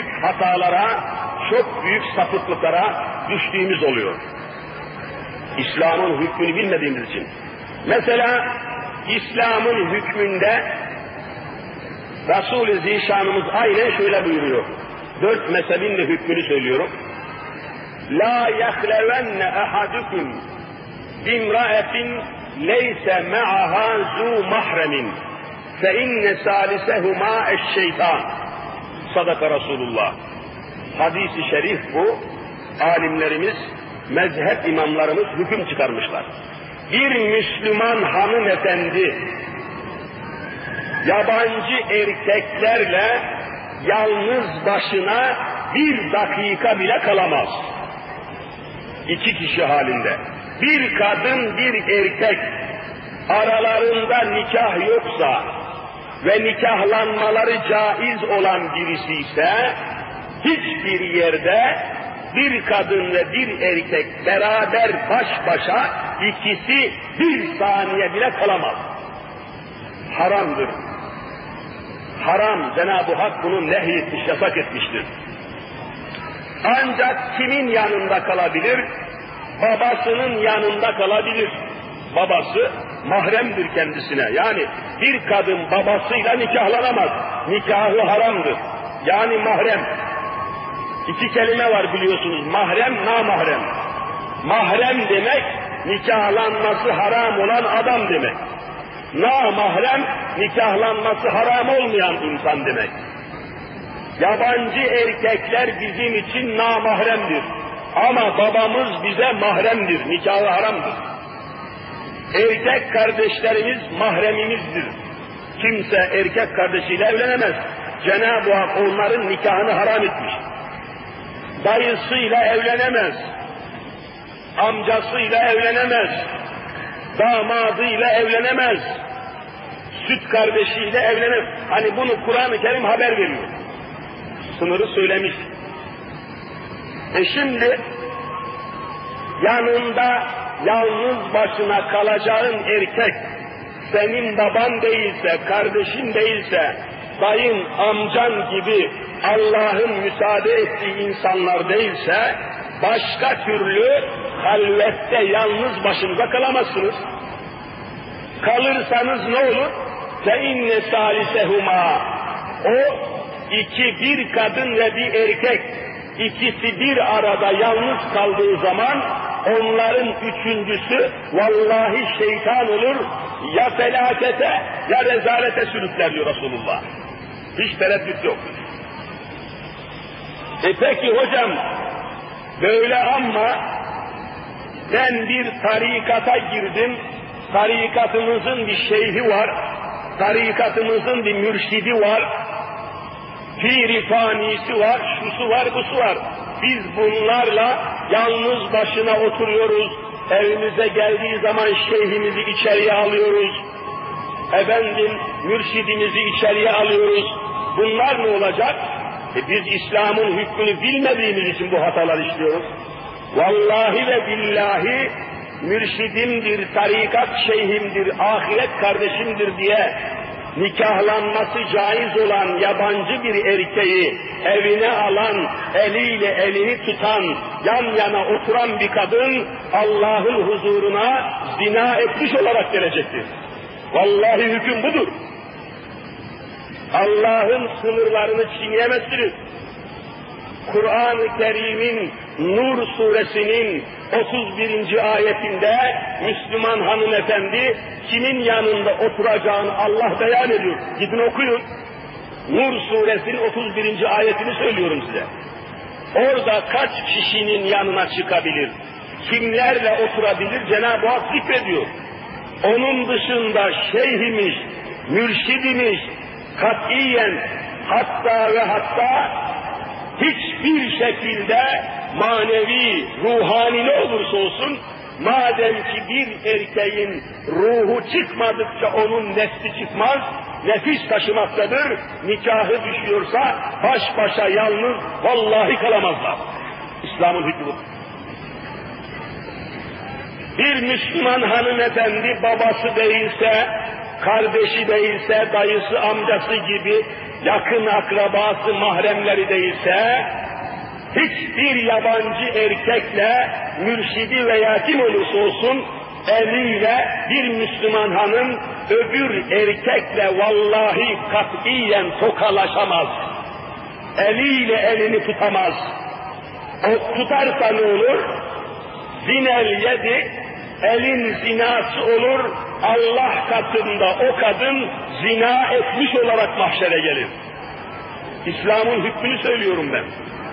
büyük hatalara, çok büyük sapıklıklara düştüğümüz oluyor. İslam'ın hükmünü bilmediğimiz için. Mesela İslam'ın hükmünde Resul-i Zişanımız aynen şöyle buyuruyor. Dört mezhebin de hükmünü söylüyorum. La yahlevenne ahadukum bimraetin leyse ma'aha zu mahremin fe inne salisehuma eşşeytan. Sadaka Resulullah. Hadis-i şerif bu. Alimlerimiz, mezhep imamlarımız hüküm çıkarmışlar. Bir Müslüman hanımefendi yabancı erkeklerle yalnız başına bir dakika bile kalamaz. İki kişi halinde. Bir kadın, bir erkek aralarında nikah yoksa ve nikahlanmaları caiz olan birisi ise hiçbir yerde bir kadın ve bir erkek beraber baş başa ikisi bir saniye bile kalamaz. Haramdır. Haram, Cenab-ı Hak bunu nehyetmiş, yasak etmiştir. Ancak kimin yanında kalabilir? Babasının yanında kalabilir. Babası mahremdir kendisine. Yani bir kadın babasıyla nikahlanamaz. Nikahı haramdır. Yani mahrem. İki kelime var biliyorsunuz. Mahrem, namahrem. Mahrem demek nikahlanması haram olan adam demek. Namahrem nikahlanması haram olmayan insan demek. Yabancı erkekler bizim için namahremdir. Ama babamız bize mahremdir, nikahı haramdır. Erkek kardeşlerimiz mahremimizdir. Kimse erkek kardeşiyle evlenemez. Cenab-ı Hak onların nikahını haram etmiş. Dayısıyla evlenemez. Amcasıyla evlenemez. Damadıyla evlenemez. Süt kardeşiyle evlenemez. Hani bunu Kur'an-ı Kerim haber veriyor. Sınırı söylemiş. E şimdi yanında yalnız başına kalacağın erkek senin baban değilse, kardeşin değilse, dayın, amcan gibi Allah'ın müsaade ettiği insanlar değilse, başka türlü halvette yalnız başınıza kalamazsınız. Kalırsanız ne olur? فَاِنَّ سَالِسَهُمَا O iki, bir kadın ve bir erkek, ikisi bir arada yalnız kaldığı zaman onların üçüncüsü vallahi şeytan olur, ya felakete ya rezalete sürükler diyor Resulullah. Hiç tereddüt yok. E peki hocam, böyle ama ben bir tarikata girdim, tarikatımızın bir şeyhi var, tarikatımızın bir mürşidi var, piri fanisi var, şusu var, busu var. Biz bunlarla yalnız başına oturuyoruz, evimize geldiği zaman şeyhimizi içeriye alıyoruz, efendim mürşidimizi içeriye alıyoruz. Bunlar ne olacak? E biz İslam'ın hükmünü bilmediğimiz için bu hatalar işliyoruz. Vallahi ve billahi mürşidimdir, tarikat şeyhimdir, ahiret kardeşimdir diye nikahlanması caiz olan yabancı bir erkeği evine alan, eliyle elini tutan, yan yana oturan bir kadın Allah'ın huzuruna zina etmiş olarak gelecektir. Vallahi hüküm budur. Allah'ın sınırlarını çiğneyemezsiniz. Kur'an-ı Kerim'in Nur suresinin 31. ayetinde Müslüman hanımefendi kimin yanında oturacağını Allah beyan ediyor. Gidin okuyun. Nur suresinin 31. ayetini söylüyorum size. Orada kaç kişinin yanına çıkabilir? Kimlerle oturabilir? Cenab-ı Hak zikrediyor. Onun dışında şeyhimiz, mürşidimiz, katiyen hatta ve hatta hiçbir şekilde manevi, ruhani ne olursa olsun, madem ki bir erkeğin ruhu çıkmadıkça onun nesli çıkmaz, nefis taşımaktadır, nikahı düşüyorsa baş başa yalnız vallahi kalamazlar. İslam'ın hükmü Bir Müslüman hanımefendi babası değilse, kardeşi değilse, dayısı, amcası gibi yakın akrabası, mahremleri değilse, hiçbir yabancı erkekle mürşidi veya kim olursa olsun eliyle bir Müslüman hanım öbür erkekle vallahi katiyen tokalaşamaz. Eliyle elini tutamaz. O tutarsa ne olur? Zinel yedi, elin zinası olur, Allah katında o kadın zina etmiş olarak mahşere gelir. İslam'ın hükmünü söylüyorum ben.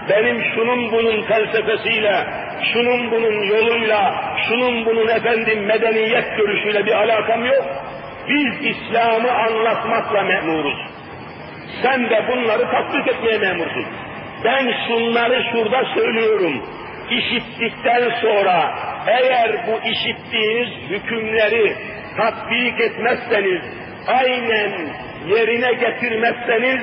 Benim şunun bunun felsefesiyle, şunun bunun yoluyla, şunun bunun efendim medeniyet görüşüyle bir alakam yok. Biz İslam'ı anlatmakla memuruz. Sen de bunları tatbik etmeye memursun. Ben şunları şurada söylüyorum. İşittikten sonra eğer bu işittiğiniz hükümleri tatbik etmezseniz, aynen yerine getirmezseniz,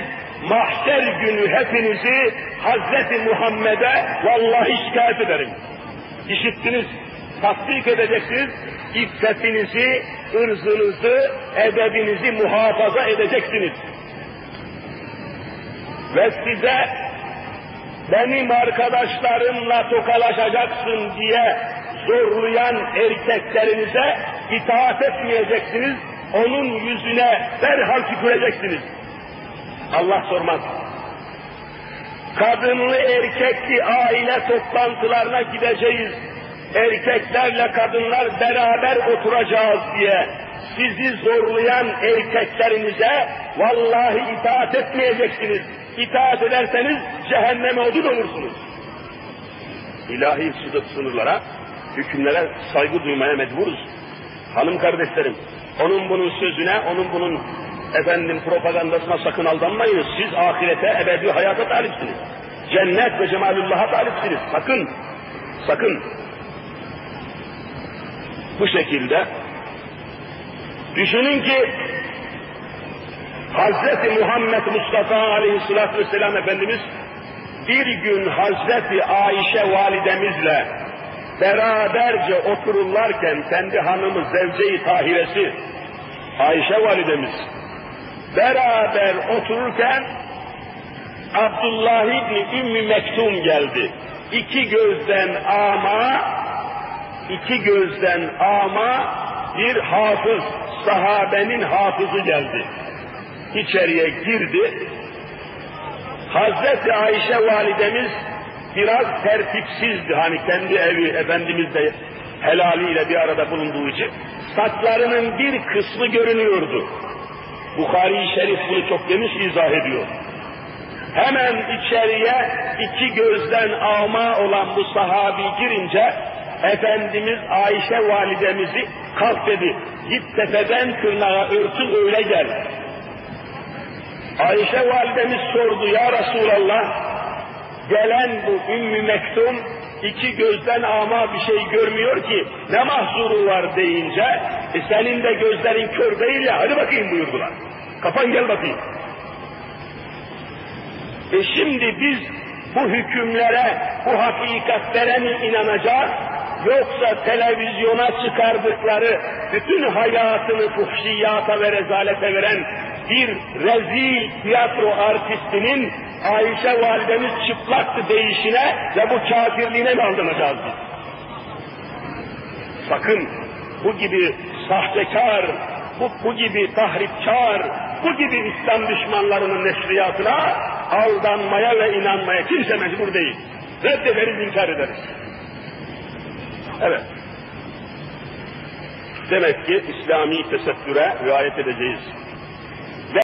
mahşer günü hepinizi Hazreti Muhammed'e vallahi şikayet ederim. İşittiniz, tatbik edeceksiniz, iffetinizi, ırzınızı, edebinizi muhafaza edeceksiniz. Ve size benim arkadaşlarımla tokalaşacaksın diye zorlayan erkeklerinize itaat etmeyeceksiniz, onun yüzüne derhal tüküreceksiniz. Allah sormaz. Kadınlı erkekli aile toplantılarına gideceğiz. Erkeklerle kadınlar beraber oturacağız diye sizi zorlayan erkeklerinize vallahi itaat etmeyeceksiniz. İtaat ederseniz cehenneme odun olursunuz. İlahi sınırlara, hükümlere saygı duymaya mecburuz. Hanım kardeşlerim, onun bunun sözüne, onun bunun efendim propagandasına sakın aldanmayınız. Siz ahirete, ebedi hayata talipsiniz. Cennet ve cemalullah'a talipsiniz. Sakın, sakın. Bu şekilde düşünün ki Hazreti Muhammed Mustafa Aleyhisselatü Vesselam Efendimiz bir gün Hazreti Ayşe validemizle beraberce otururlarken kendi hanımı Zevce-i Tahiresi Ayşe validemiz beraber otururken Abdullah İbni Ümmü Mektum geldi. İki gözden ama, iki gözden ama bir hafız, sahabenin hafızı geldi. İçeriye girdi. Hazreti Ayşe validemiz biraz tertipsizdi. Hani kendi evi Efendimiz de helaliyle bir arada bulunduğu için saçlarının bir kısmı görünüyordu. Bukhari-i Şerif bunu çok geniş izah ediyor. Hemen içeriye iki gözden ama olan bu sahabi girince Efendimiz Ayşe validemizi kalk dedi. Git tepeden tırnağa örtün öyle gel. Ayşe validemiz sordu ya Resulallah gelen bu Ümmü Mektum iki gözden ama bir şey görmüyor ki ne mahzuru var deyince e senin de gözlerin kör değil ya hadi bakayım buyurdular. Kapan gel bakayım. E şimdi biz bu hükümlere, bu hakikatlere mi inanacağız? Yoksa televizyona çıkardıkları bütün hayatını fuhşiyata ve rezalete veren bir rezil tiyatro artistinin Ayşe validemiz çıplaktı deyişine ve bu kafirliğine mi aldanacağız biz? Sakın bu gibi sahtekar, bu, bu gibi tahripkar, bu gibi İslam düşmanlarının neşriyatına aldanmaya ve inanmaya kimse mecbur değil. Reddederiz, inkar ederiz. Evet. Demek ki İslami tesettüre riayet edeceğiz.